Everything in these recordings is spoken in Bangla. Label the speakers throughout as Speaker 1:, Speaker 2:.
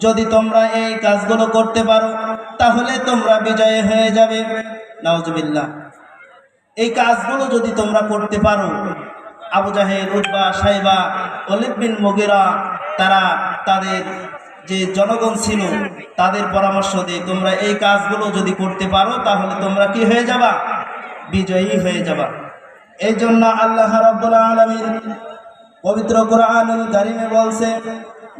Speaker 1: যদি তোমরা এই কাজগুলো করতে পারো, তাহলে তোমরা বিজয়ী হয়ে যাবে। নাউজুবিল্লাহ। এই কাজগুলো যদি তোমরা করতে পারো, আবু জাহেদ উদ্বা সাইবা অলিদ বিন মগেরা, তারা তাদের যে জনগণ ছিল, তাদের পরামর্শ দিয়ে তোমরা এই কাজগুলো যদি করতে পারো, তাহলে তোমরা কি হয়ে যাবা? বিজয়ী হয়ে যাবা। এই জন্য আল্লাহ রাব্বুল আলামিন পবিত্র কোরআনুল কারিমে বলছে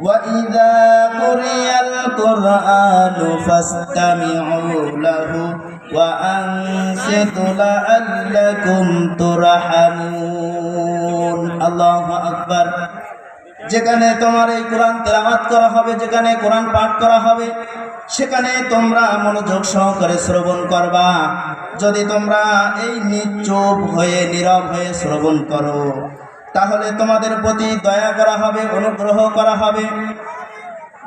Speaker 1: وَإِذَا قُرِئَ الْقُرْآنُ فَاسْتَمِعُوا لَهُ وَأَنصِتُوا لَعَلَّكُمْ تُرْحَمُونَ আল্লাহু আকবার যেখানে তোমার এই কোরআন তেলাওয়াত করা হবে যেখানে কোরআন পাঠ করা হবে সেখানে তোমরা মনোযোগ সহকারে শ্রবণ করবা যদি তোমরা এই নিচুপ হয়ে নীরব হয়ে শ্রবণ করো তাহলে তোমাদের প্রতি দয়া করা হবে, অনুগ্রহ করা হবে।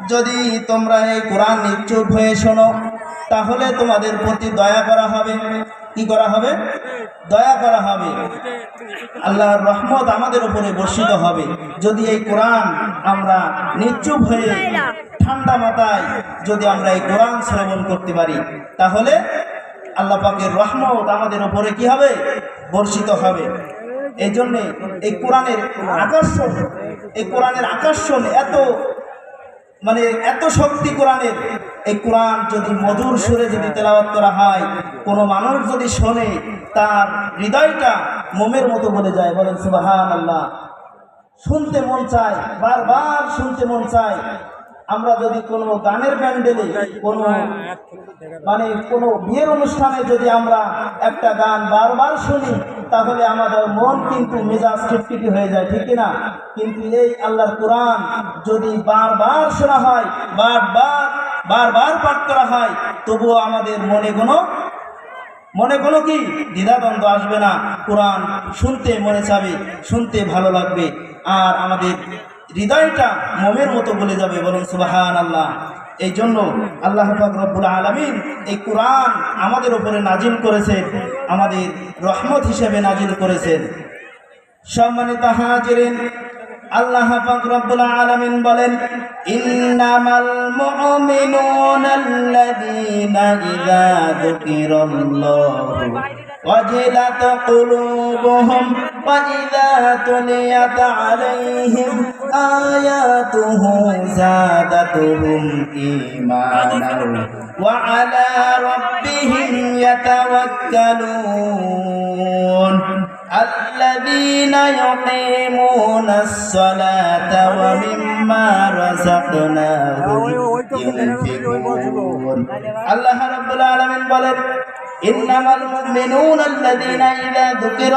Speaker 1: যদি তোমরা এই কোরআন নিচুপ হয়ে শোনো, তাহলে তোমাদের প্রতি দয়া করা হবে। কি করা হবে? দয়া করা হবে। আল্লাহর রহমত আমাদের উপরে বর্ষিত হবে। যদি এই কোরআন আমরা নিচুপ হয়ে ঠান্ডা মাথায় যদি আমরা এই কোরআন শ্রবণ করতে পারি, তাহলে আল্লাহ পাকের রহমত আমাদের উপরে কি হবে? বর্ষিত হবে। এই জন্যে এই কোরআনের আকর্ষণ এই কোরআনের আকর্ষণ এত মানে এত শক্তি কোরআনের। এই কোরআন যদি মধুর সুরে যদি তেলাওয়াত করা হয়, কোনো মানুষ যদি শোনে, তার হৃদয়টা মোমের মতো বলে যায়, বলেন সুবাহান আল্লাহ শুনতে মন চায়, বারবার শুনতে মন চায় আমরা যদি কোনো গানের প্যান্ডেলে কোনো মানে কোনো বিয়ের অনুষ্ঠানে যদি আমরা একটা গান বারবার শুনি তাহলে আমাদের মন কিন্তু মেজাজ খিটখিটি হয়ে যায় ঠিক না কিন্তু এই আল্লাহর কোরআন যদি বারবার শোনা হয় বারবার বারবার পাঠ করা হয় তবুও আমাদের মনে কোনো মনে কোনো কি? দ্বিধাদ্বন্দ্ব আসবে না। কোরআন শুনতে মনে চাবে শুনতে ভালো লাগবে। আর আমাদের হৃদয়টা মোমের মতো বলে যাবে বলুন সুবাহান আল্লাহ এই জন্য আল্লাহ পাক রব্বুল আলমিন এই কোরআন আমাদের উপরে নাজিল করেছেন, আমাদের রহমত হিসেবে নাজিল করেছেন। সম্মানিত হাজিরেন, আল্লাহ পাক রব্বুল আলামিন বলেন, ইন্নামাল মুমিনুনা ইযা যুকিরাল্লাহু وجلت قلوبهم وإذا تليت عليهم آياته زادتهم إيمانا وعلى ربهم يتوكلون الذين يقيمون الصلاة ومما رزقناهم ينفقون الله رب العالمين বলেন إنما المؤمنون الذين إذا ذكر